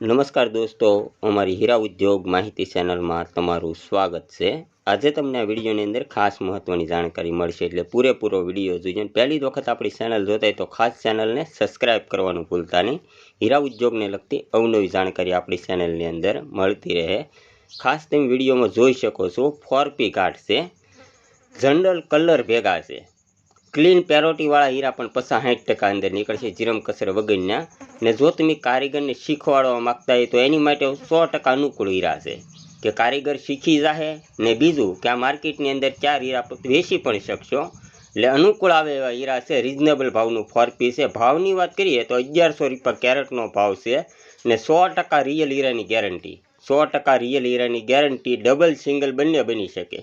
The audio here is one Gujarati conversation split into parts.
નમસ્કાર દોસ્તો, અમારી હીરા ઉદ્યોગ માહિતી ચેનલમાં તમારું સ્વાગત છે. આજે તમને આ વિડીયોની અંદર ખાસ મહત્ત્વની જાણકારી મળશે એટલે પૂરેપૂરો વીડિયો જોઈએ પહેલી વખત આપણી ચેનલ જોતા તો ખાસ ચેનલને સબસ્ક્રાઇબ કરવાનું ભૂલતા નહીં. હીરા ઉદ્યોગને લગતી અવનવી જાણકારી આપણી ચેનલની અંદર મળતી રહે. ખાસ તમે વિડીયોમાં જોઈ શકો છો ફોર પી કાર્ડ છે. જનરલ કલર ભેગા છે. ક્લીન પેરોટીવાળા હીરા પણ પચાસ સાઠ ટકા અંદર નીકળશે જીરમ, કસર વગરના ને જો તમે કારીગરને શીખવાડવા માગતા હોય તો એની માટે સો ટકા અનુકૂળ હીરા છે. કે કારીગર શીખી જાહે ને બીજું કે આ માર્કેટની અંદર ચાર હીરા વેચી પણ શકશો. એટલે અનુકૂળ આવે એવા હીરા છે, રિઝનેબલ ભાવનું ફોર પી છે. ભાવની વાત કરીએ તો અગિયારસો રૂપિયા કેરેટનો ભાવ છે ને સો ટકા રિયલ હીરાની ગેરંટી. સો ટકા રિયલ હીરાની ગેરંટી ડબલ સિંગલ બંને બની શકે.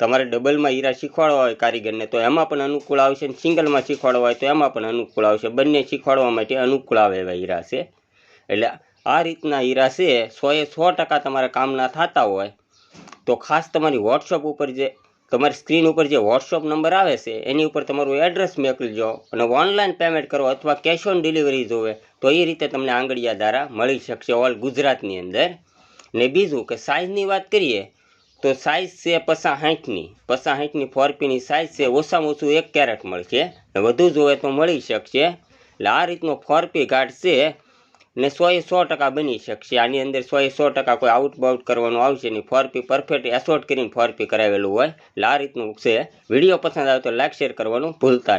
તમારે ડબલમાં હીરા શીખવાડવા હોય કારીગરને, તો એમાં પણ અનુકૂળ આવશે અને સિંગલમાં શીખવાડવા હોય તો એમાં પણ અનુકૂળ આવશે. બંને શીખવાડવા માટે અનુકૂળ આવે એવા હીરા છે. એટલે આ રીતના હીરા છે, સોએ સો ટકા તમારા કામના થતા હોય, તો ખાસ તમારી વોટ્સઅપ ઉપર જે, તમારી સ્ક્રીન ઉપર જે વોટ્સઅપ નંબર આવે છે, એની ઉપર તમારું એડ્રેસ મોકલજો અને ઓનલાઈન પેમેન્ટ કરો અથવા કેશ ઓન ડિલિવરી જોવે, તો એ રીતે તમને આંગળીયા દ્વારા મળી શકશે ઓલ ગુજરાતની અંદર. ને બીજું કે સાઇઝની વાત કરીએ તો સાઇઝ છે પચાસ સાઠની. પચાસ સાઠની ફોરપીની સાઇઝ છે ઓછામાં ઓછું એક કેરેટ મળશે. વધુ જોવે તો મળી શકશે. એટલે આ રીતનો ફોરપી ઘાટ છે ને સોએ સો ટકા બની શકશે. આની અંદર સોએ સો ટકા કોઈ આઉટ બાઉટ કરવાનું આવશે નહીં. ફોરપી પરફેક્ટ એસોટ કરીને ફોરપી કરાવેલું હોય. એટલે આ રીતનું છે. વીડિયો પસંદ આવે તો લાઇક શેર કરવાનું ભૂલતા